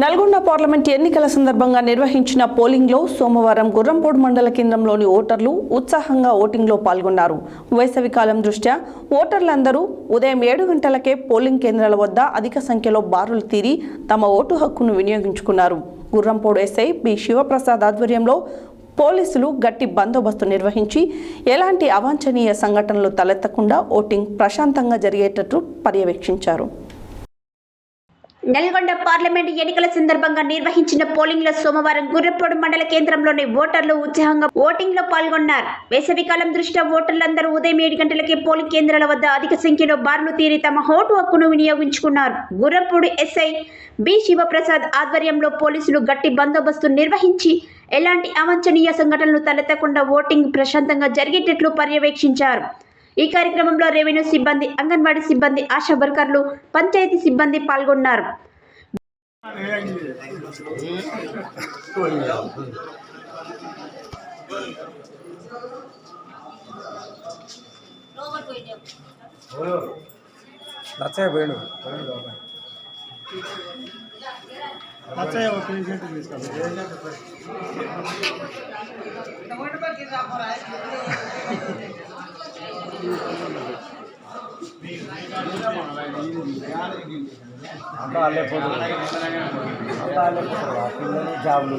Nalgonda parliament ఎన్నికల సందర్భంగా నిర్వహించిన పోలింగ్లో సోమవారం గుర్రంపోడు మండల కేంద్రంలోని ఓటర్లు ఉత్సాహంగా ఓటింగ్లో పాల్గొన్నారు. వేసవికాలం దృష్ట్యా ఓటర్లందరూ ఉదయం ఏడు గంటలకే పోలింగ్ కేంద్రాల వద్ద అధిక సంఖ్యలో బారులు తీరి తమ ఓటు హక్కును వినియోగించుకున్నారు. గుర్రంపోడు ఎస్ఐ బి శివప్రసాద్ ఆధ్వర్యంలో పోలీసులు గట్టి బందోబస్తు నిర్వహించి ఎలాంటి అవాంఛనీయ సంఘటనలు తలెత్తకుండా ఓటింగ్ ప్రశాంతంగా జరిగేటట్లు పర్యవేక్షించారు. నల్గొండ పార్లమెంట్ ఎన్నికల సందర్భంగా నిర్వహించిన పోలింగ్లో సోమవారం గుర్రపోడు మండల కేంద్రంలోని ఓటర్లు ఉత్సాహంగా ఓటింగ్లో పాల్గొన్నారు. వేసవికాలం దృష్ట్యా ఓటర్లందరూ ఉదయం ఏడు గంటలకే పోలింగ్ కేంద్రాల వద్ద అధిక సంఖ్యలో బార్లు తీరి తమ ఓటు హక్కును వినియోగించుకున్నారు. గుర్రపూడు ఎస్ఐ బి శివప్రసాద్ ఆధ్వర్యంలో పోలీసులు గట్టి బందోబస్తు నిర్వహించి ఎలాంటి అవాంఛనీయ సంఘటనలు తలెత్తకుండా ఓటింగ్ ప్రశాంతంగా జరిగేటట్లు పర్యవేక్షించారు. ఈ కార్యక్రమంలో రెవెన్యూ సిబ్బంది అంగన్వాడీ సిబ్బంది ఆశా వర్కర్లు పంచాయతీ సిబ్బంది పాల్గొన్నారు. నచ్చే పోయాడు? అచ్చయ్య ఒక పేషెంట్ తీసుకోండి అంతా అల్లే పోతుంది అంతా అల్లే పోతారు ఆ పిల్లలు జాబులు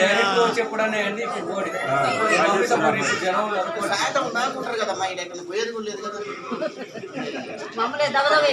డైరెక్ట్ వచ్చి ఎప్పుడన్నా అండి ఇప్పుడు పోడి జనం సాయంత్రం కదమ్మా ఈ పోయేది కూడా లేదు కదా.